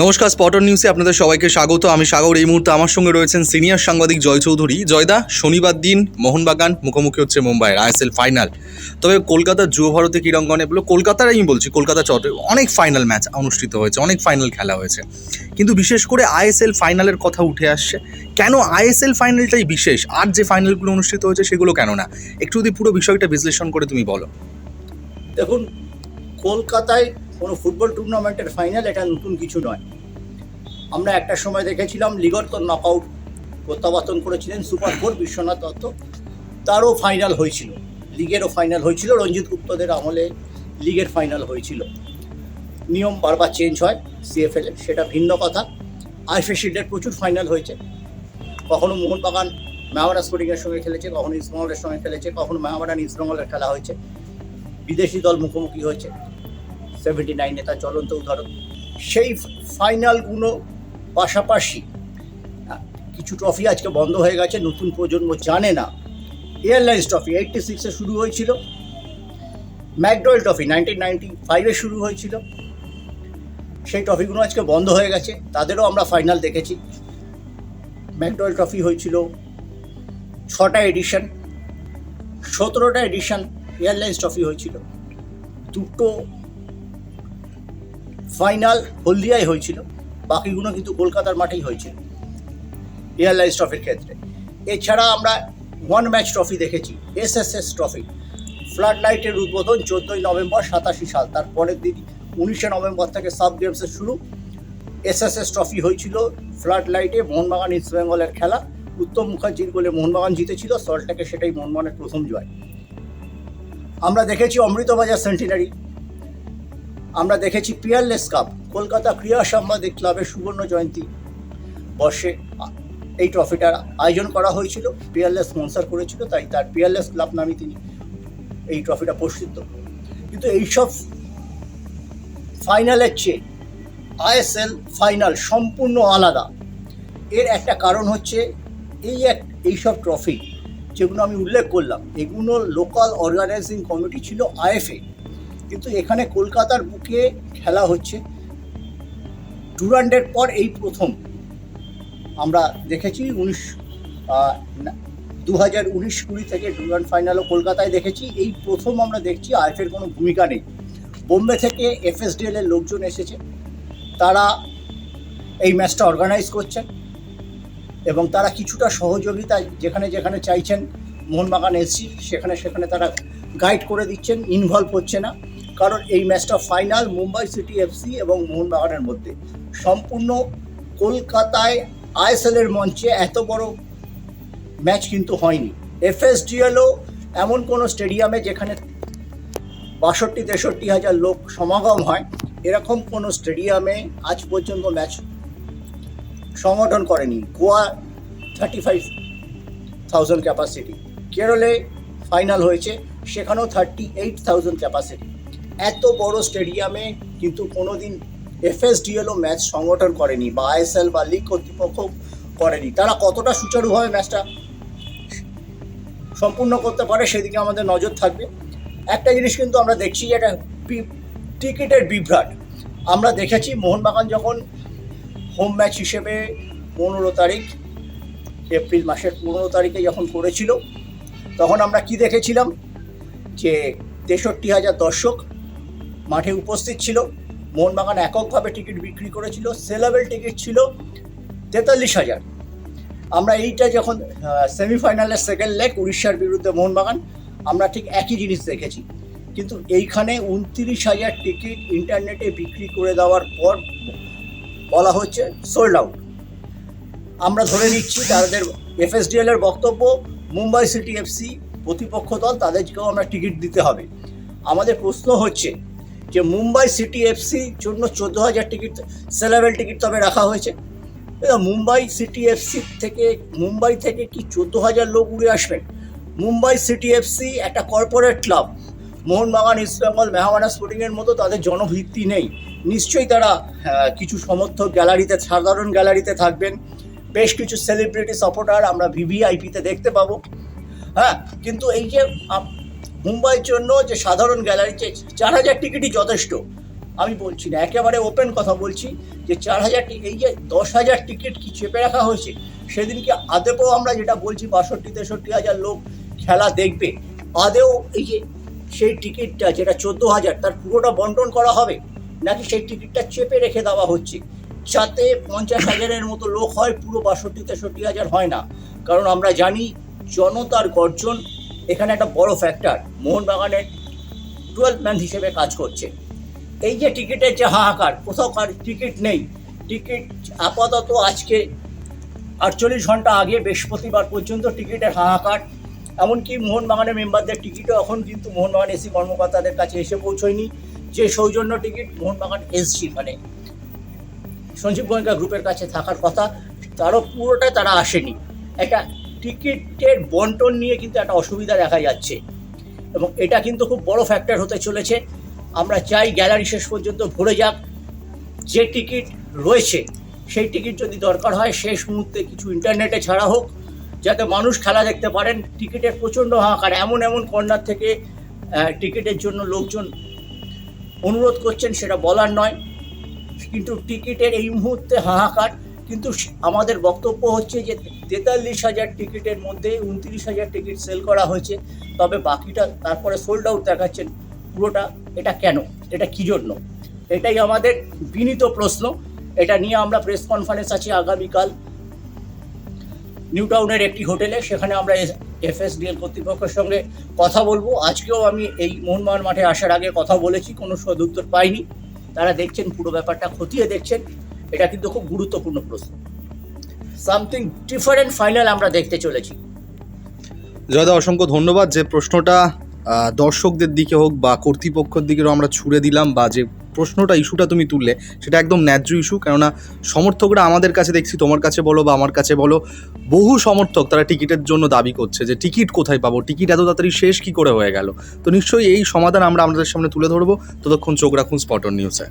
নমস্কার স্পটন নিউজে আপনাদের সবাইকে স্বাগত। আমি সাগর। এই মুহূর্তে আমার সঙ্গে রয়েছেন সিনিয়র সাংবাদিক জয় চৌধুরী। জয়দা, শনিবার দিন মোহনবাগান, মুখোমুখি হচ্ছে মুম্বাইয়ের আইএসএল ফাইনাল। তবে কলকাতার যুব ভারতী ক্রীড়াঙ্গনে বলে কলকাতার আমি বলছি, কলকাতা চটে, অনেক ফাইনাল ম্যাচ অনুষ্ঠিত হয়েছে, অনেক ফাইনাল খেলা হয়েছে। কিন্তু বিশেষ করে আইএসএল ফাইনালের কথা উঠে আসছে, কেন আইএসএল ফাইনালটাই বিশেষ? আর যে ফাইনালগুলো অনুষ্ঠিত হয়েছে সেগুলো কেন না? একটু যদি পুরো বিষয়টা বিশ্লেষণ করে তুমি বলো। দেখুন কলকাতায় কোনো ফুটবল টুর্নামেন্টের ফাইনাল এটা নতুন কিছু নয়। আমরা একটা সময় দেখেছিলাম লিগর নকআউট প্রত্যাবর্তন করেছিলেন সুপার ফোর বিশ্বনাথ দত্ত। তারও ফাইনাল হয়েছিল। লিগেরও ফাইনাল হয়েছিল। রঞ্জিত গুপ্তদের আমলে লিগের ফাইনাল হয়েছিল। নিয়ম বারবার চেঞ্জ হয় সিএফএল সেটা ভিন্ন কথা। আইফে শিল্ডের প্রচুর ফাইনাল হয়েছে। কখনো মোহনবাগান মেহামারা স্পোর্টিংয়ের সঙ্গে খেলেছে, কখনো ইস্টবেঙ্গলের সঙ্গে খেলেছে, কখনো মেহামারান ইস্টবেঙ্গলের খেলা হয়েছে। বিদেশি দল মুখোমুখি হয়েছে। সেভেন্টি নাইনে তার জ্বলন্ত উদাহরণ। সেই ফাইনালগুলো পাশাপাশি কিছু ট্রফি আজকে বন্ধ হয়ে গেছে, নতুন প্রজন্ম জানে না। এয়ারলাইন্স ট্রফি এইটটি সিক্সে শুরু হয়েছিল। ম্যাকডোয়েল ট্রফি নাইনটিন নাইনটি ফাইভে শুরু হয়েছিল। সেই ট্রফিগুলো আজকে বন্ধ হয়ে গেছে, তাদেরও আমরা ফাইনাল দেখেছি। ম্যাকডোয়েল ট্রফি হয়েছিল ছটা এডিশন সতেরোটা এডিশন এয়ারলাইন্স ট্রফি হয়েছিল। দুটো ফাইনাল হলদিয়ায় হয়েছিল, বাকিগুলো কিন্তু কলকাতার মাঠেই হয়েছিল, এয়ারলাইন্স ট্রফির ক্ষেত্রে। এছাড়া আমরা ওয়ান ম্যাচ ট্রফি দেখেছি S S S trophy flood লাইটের উদ্বোধন চোদ্দোই নভেম্বর সাতাশি সাল তার পরের দিন উনিশে নভেম্বর থেকে সাব গেমসের শুরু। এস এস এস ট্রফি হয়েছিল ফ্লাড লাইটে মোহনবাগান ইস্ট বেঙ্গলের খেলা, উত্তম মুখার্জির গোলে মোহনবাগান জিতেছিল সল্টটাকে সেটাই মোহনবাগানের প্রথম জয়। আমরা দেখেছি অমৃতবাজার সেন্টিনারি আমরা দেখেছি পিয়ারলেস কাপ কলকাতা ক্রীড়া সাংবাদিক ক্লাবের সুবর্ণ জয়ন্তী। বর্ষে এই ট্রফিটার আয়োজন করা হয়েছিল পিয়ারলেস স্পন্সার করেছিল, তাই তার পিয়ারলেস ক্লাব নামে তিনি এই ট্রফিটা প্রসিদ্ধ। কিন্তু এইসব ফাইনালের চেয়ে আইএসএল ফাইনাল সম্পূর্ণ আলাদা। এর একটা কারণ হচ্ছে এই এক, এইসব ট্রফি যেগুলো আমি উল্লেখ করলাম, এগুলো লোকাল অর্গানাইজিং কমিটি ছিল আইএফএ কিন্তু এখানে কলকাতার বুকে খেলা হচ্ছে। ডুরান্ডের পর এই প্রথম আমরা দেখেছি উনিশ দু হাজার উনিশ কুড়ি থেকে ডুরান্ড ফাইনালও কলকাতায় দেখেছি। এই প্রথম আমরা দেখছি আইএফের কোনো ভূমিকা নেই। বোম্বে থেকে এফএসডিএল এর লোকজন এসেছে। তারা এই ম্যাচটা অর্গানাইজ করছেন এবং তারা কিছুটা সহযোগিতা যেখানে যেখানে চাইছেন মোহনবাগান এসছি সেখানে সেখানে তারা গাইড করে দিচ্ছেন ইনভলভ হচ্ছে না। কারণ এই ম্যাচটা ফাইনাল মুম্বাই সিটি এফসি এবং মোহনবাগানের মধ্যে। সম্পূর্ণ কলকাতায় আইএসএল এর মঞ্চে এত বড় ম্যাচ কিন্তু হয়নি। এফএসডিএলও এমন কোনো স্টেডিয়ামে যেখানে বাষট্টি, তেষট্টি হাজার লোক সমাগম হয়, এরকম কোনো স্টেডিয়ামে আজ পর্যন্ত ম্যাচ সংগঠন করেনি। Goa thirty five thousand capacity কেরলে ফাইনাল হয়েছে, সেখানেও থার্টি এইট থাউজেন্ড ক্যাপাসিটি এত বড় স্টেডিয়ামে কিন্তু কোনো দিন এফএসডিএলও ম্যাচ সংগঠন করেনি বা আইএসএল বা লিগ কর্তৃপক্ষ করেনি। তারা কতটা সুচারুভাবে ম্যাচটা সম্পূর্ণ করতে পারে সেদিকে আমাদের নজর থাকবে। একটা জিনিস কিন্তু আমরা দেখছি যে এটা টিকিটের বিভ্রাট। আমরা দেখেছি মোহনবাগান যখন হোম ম্যাচ হিসেবে পনেরো তারিখ, এপ্রিল মাসের পনেরো তারিখে যখন করেছিল, তখন আমরা কি দেখেছিলাম? যে তেষট্টি হাজার দর্শক মাঠে উপস্থিত ছিল। মোহনবাগান এককভাবে টিকিট বিক্রি করেছিল। সেলেবেল টিকিট ছিল তেতাল্লিশ হাজার। আমরা এইটা যখন সেমিফাইনালের সেকেন্ড লেগ উড়িষ্যার বিরুদ্ধে মোহনবাগান, আমরা ঠিক একই জিনিস দেখেছি। কিন্তু এইখানে উনত্রিশ হাজার টিকিট ইন্টারনেটে বিক্রি করে দেওয়ার পর বলা হচ্ছে সোল্ড আউট আমরা ধরে নিচ্ছি তাদের এফএসডিএল এর বক্তব্য, মুম্বাই সিটি এফসি প্রতিপক্ষ দল, তাদেরকেও আমরা টিকিট দিতে হবে। আমাদের প্রশ্ন হচ্ছে যে মুম্বাই সিটি এফসির জন্য চোদ্দ হাজার টিকিট সেলেবেল টিকিট তবে রাখা হয়েছে। মুম্বাই সিটি এফসি থেকে মুম্বাই থেকে কি চোদ্দ হাজার লোক উড়ে আসবেন? মুম্বাই সিটি এফসি একটা কর্পোরেট ক্লাব মোহনবাগান ইস্টবেঙ্গল মেহামানা স্পোর্টিংয়ের মতো তাদের জনভিত্তি নেই। নিশ্চয়ই তারা আহ, কিছু সমর্থক গ্যালারিতে সাধারণ গ্যালারিতে থাকবেন। বেশ কিছু সেলিব্রিটি সাপোর্টার আমরা ভিভিআইপিতে দেখতে পাবো। হ্যাঁ কিন্তু এই যে মুম্বাইয়ের জন্য যে সাধারণ গ্যালারিতে চার হাজার টিকিটই যথেষ্ট। আমি বলছি না, একেবারে ওপেন কথা বলছি যে চার হাজার এই যে দশ হাজার টিকিট কি চেপে রাখা হয়েছে, সেদিনকে আদেও আমরা যেটা বলছি, বাষট্টি, তেষট্টি হাজার লোক খেলা দেখবে। আদেও এই যে সেই টিকিটটা যেটা চোদ্দ হাজার, তার পুরোটা বন্টন করা হবে? নাকি সেই টিকিটটা চেপে রেখে দেওয়া হচ্ছে? যাতে পঞ্চাশ হাজারের মতো লোক হয়, পুরো বাষট্টি, তেষট্টি হাজার হয় না। কারণ আমরা জানি, জনতার গর্জন এখানে একটা বড় ফ্যাক্টর মোহনবাগানের টুয়েলভ ম্যান হিসেবে কাজ করছে। এই যে টিকিটের যে হাহাকার, কোথাও কার টিকিট নেই। টিকিট আপাতত আজকে আটচল্লিশ ঘণ্টা আগে বৃহস্পতিবার পর্যন্ত টিকিটের হাহাকার। এমনকি মোহনবাগানের মেম্বারদের টিকিটও এখন কিন্তু মোহনবাগান এসি কর্মকর্তাদের কাছে এসে পৌঁছয়নি। যে সৌজন্য টিকিট মোহনবাগান এসছি মানে সঞ্জীব গোয়েঙ্কা গ্রুপের কাছে থাকার কথা, তারও পুরোটা তারা আসেনি। একটা টিকিটের বন্টন নিয়ে কিন্তু একটা অসুবিধা দেখা যাচ্ছে। এবং এটা কিন্তু খুব বড় ফ্যাক্টর হতে চলেছে। আমরা চাই গ্যালারি শেষ পর্যন্ত ভরে যাক। যে টিকিট রয়েছে, সেই টিকিট যদি দরকার হয়, শেষ মুহূর্তে কিছু ইন্টারনেটে ছাড়া হোক, যাতে মানুষ খেলা দেখতে পারেন। টিকিটের প্রচণ্ড হাহাকার, এমন এমন কর্নার থেকে টিকিটের জন্য লোকজন অনুরোধ করছেন, সেটা বলার নয়। কিন্তু টিকিটের এই মুহূর্তে হাহাকার কিন্তু আমাদের বক্তব্য হচ্ছে যে তেতাল্লিশ হাজার টিকিটের মধ্যে উনত্রিশ হাজার টিকিট সেল করা হয়েছে, তবে বাকিটা তারপরে সোল্ড আউট দেখাচ্ছেন পুরোটা, এটা কেন? এটা কী জন্য? এটাই আমাদের বিনীত প্রশ্ন। এটা নিয়ে আমরা প্রেস কনফারেন্স আছি আগামীকাল নিউ টাউনের একটি হোটেলে, সেখানে আমরা এফএসডিএল কর্তৃপক্ষের সঙ্গে কথা বলব। আজকেও আমি এই মোহনবাগান মাঠে আসার আগে কথা বলেছি, কোনো সদুত্তর পাইনি। তারা দেখছেন, পুরো ব্যাপারটা খতিয়ে দেখছেন। এটা কিন্তু খুব গুরুত্বপূর্ণ প্রশ্ন। সামথিং ডিফারেন্ট ফাইনাল আমরা দেখতে চলেছি। জয়দা, অসংখ্য ধন্যবাদ। যে প্রশ্নটা দর্শকদের দিকে হোক বা কর্তৃপক্ষের দিকেও আমরা ছুড়ে দিলাম বা যে প্রশ্নটা, ইস্যুটা তুমি তুললে, সেটা একদম ন্যায্য ইস্যু। কেননা সমর্থকরা আমাদের কাছে দেখছি, তোমার কাছে বলো বা আমার কাছে বলো, বহু সমর্থক তারা টিকিটের জন্য দাবি করছে যে টিকিট কোথায় পাবো? টিকিট এত তাড়াতাড়ি শেষ কি করে হয়ে গেল? তো নিশ্চয়ই এই সমাধান আমরা আমাদের সামনে তুলে ধরবো। ততক্ষণ চোখ রাখুন স্পটন নিউজে